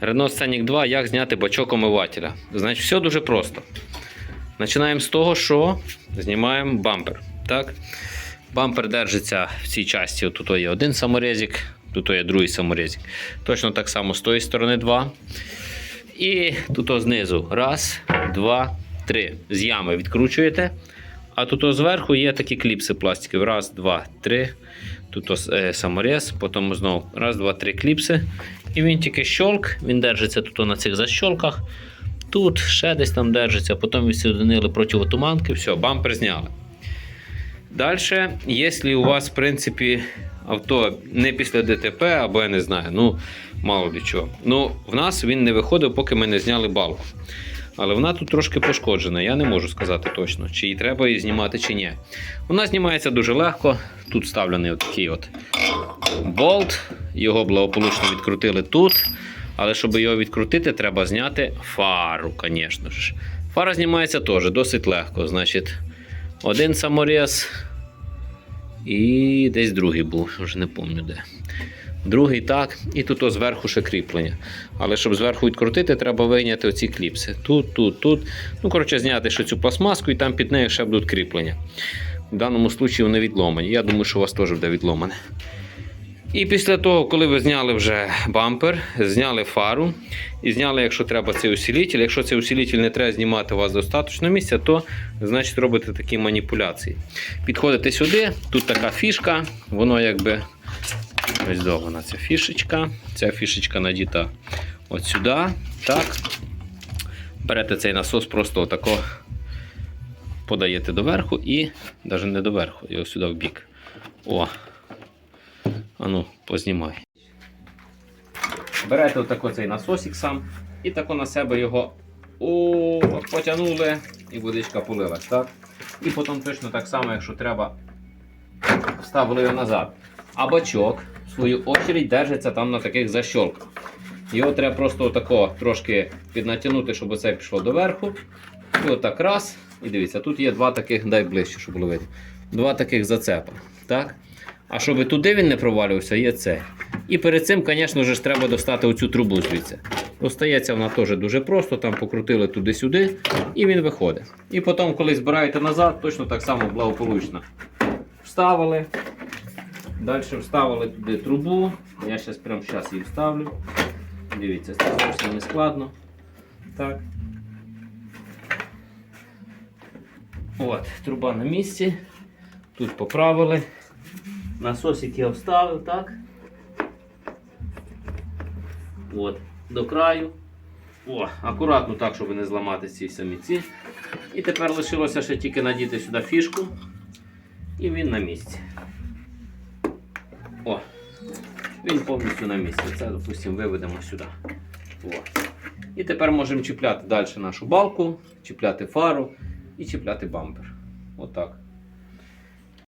Renault Scenic 2, як зняти бачок омивателя. Значить, все дуже просто. Починаємо з того, що знімаємо бампер. Так? Бампер держиться в цій часті. Тут є один саморезик, тут є другий саморезик. Точно так само з тої сторони два. І тут знизу раз, два, три. З ями відкручуєте. А тут зверху є такі кліпси пластикові. Раз, два, три. Тут е, саморез, потім знову раз, два, три кліпси. І він тільки щолк, він держиться тут на цих защолках. Тут ще десь там держиться, потім відсоединили противотуманки, все, бампер зняли. Далі, якщо у вас, в принципі, авто не після ДТП, або я не знаю, ну, мало від чого. Ну, в нас він не виходив, поки ми не зняли балку. Але вона тут трошки пошкоджена, я не можу сказати точно, чи її треба її знімати, чи ні. Вона знімається дуже легко. Тут вставлений отакий от болт. Його благополучно відкрутили тут. Але щоб його відкрутити, треба зняти фару, звісно ж. Фара знімається теж досить легко. Значить, один саморез і десь другий був, вже не пам'ятаю де. Другий так, і тут о зверху ще кріплення. Але щоб зверху відкрутити, треба вийняти оці кліпси. Тут, тут, тут. Ну, коротше, зняти ще цю пластмаску і там під нею ще будуть кріплення. В даному випадку вони відломані. Я думаю, що у вас теж буде відломане. І після того, коли ви зняли вже бампер, зняли фару і зняли, якщо треба, цей усилитель. Якщо цей усилитель не треба знімати у вас достатньо місця, то значить робите такі маніпуляції. Підходите сюди, тут така фішка, воно якби ось до вона ця фішечка. Ця фішечка надіта от сюди. Так. Берете цей насос, просто отако подаєте доверху і навіть не доверху, його сюди в бік. О, Ану, познімай. Берете отако цей насосик сам і тако на себе його о, потягнули і водичка полилась, так? І потім точно так само, якщо треба, вставили його назад. А бачок, в свою очередь, держиться там на таких защолках. Його треба просто отако трошки піднатягнути, щоб оце пішло доверху. І отак раз. І дивіться, тут є два таких, дай ближче, щоб було видно. Два таких зацепа. Так? А щоб туди він не провалювався, є це. І перед цим, звісно ж, треба достати оцю трубу звідси. Достається вона теж дуже просто, там покрутили туди-сюди, і він виходить. І потім, коли збираєте назад, точно так само благополучно. Вставили. Далі вставили туди трубу. Я зараз прямо зараз її вставлю. Дивіться, це зовсім не складно. Так. От, труба на місці. Тут поправили. Насосик я вставив, так. От, до краю. О, акуратно так, щоб не зламати ці самі ці. І тепер лишилося ще тільки надіти сюди фішку. І він на місці. О, він повністю на місці. Це, допустимо, виведемо сюди. О. І тепер можемо чіпляти далі нашу балку, чіпляти фару і чіпляти бампер. Отак.